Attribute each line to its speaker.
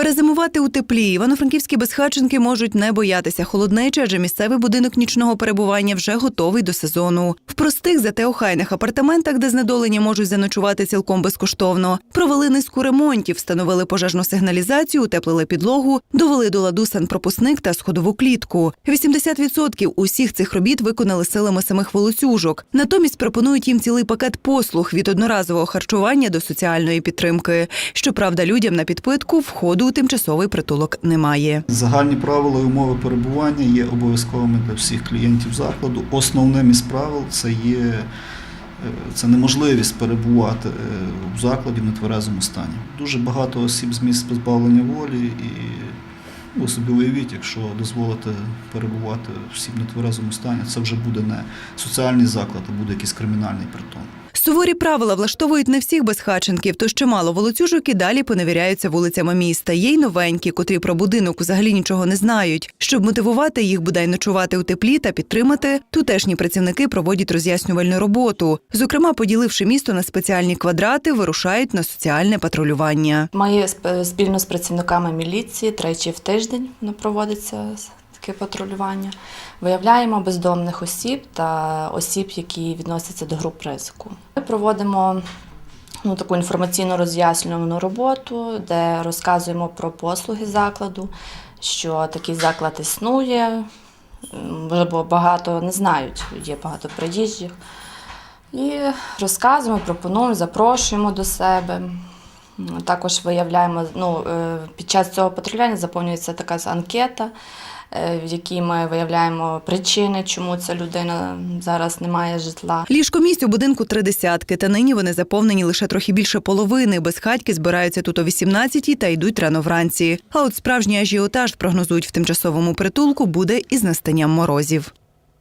Speaker 1: Перезимувати у теплі івано-франківські безхатченки можуть не боятися холоднечі, адже місцевий будинок нічного перебування вже готовий до сезону. В простих зате охайних апартаментах, де знедолені можуть заночувати цілком безкоштовно, провели низку ремонтів, встановили пожежну сигналізацію, утеплили підлогу, довели до ладу санпропускник та сходову клітку. 80% усіх цих робіт виконали силами самих волоцюжок. Натомість пропонують їм цілий пакет послуг від одноразового харчування до соціальної підтримки. Щоправда, людям на підпитку входу тимчасовий притулок немає.
Speaker 2: Загальні правила і умови перебування є обов'язковими для всіх клієнтів закладу. Основним із правил це є е, це неможливість перебувати е, в закладі в нетверезому стані. Дуже багато осіб з місць позбавлення волі, і ви собі уявіть, якщо дозволити перебувати всім в нетверезому стані, це вже буде не соціальний заклад, а буде якийсь кримінальний притон.
Speaker 1: Суворі правила влаштовують не всіх безхатченків, тож чимало волоцюжок і далі поневіряються вулицями міста. Є й новенькі, котрі про будинок взагалі нічого не знають. Щоб мотивувати їх бодай ночувати у теплі та підтримати, тутешні працівники проводять роз'яснювальну роботу. Зокрема, поділивши місто на спеціальні квадрати, вирушають на соціальне патрулювання.
Speaker 3: Сп- спільно з працівниками міліції тричі в тиждень проводиться таке патрулювання. Виявляємо бездомних осіб та осіб, які відносяться до груп ризику. Ми проводимо ну, таку інформаційно роз'яснювану роботу, де розказуємо про послуги закладу, що такий заклад існує. Бо багато не знають, є багато приїжджих. І розказуємо, пропонуємо, запрошуємо до себе. Також виявляємо, ну, е, під час цього патрулювання заповнюється така анкета, в якій ми виявляємо причини, чому ця людина зараз не має житла.
Speaker 1: Ліжко місць у будинку три десятки, та нині вони заповнені лише трохи більше половини. Безхатьки збираються тут о 18-й та йдуть рано вранці. А от справжній ажіотаж прогнозують в тимчасовому притулку буде із настанням морозів.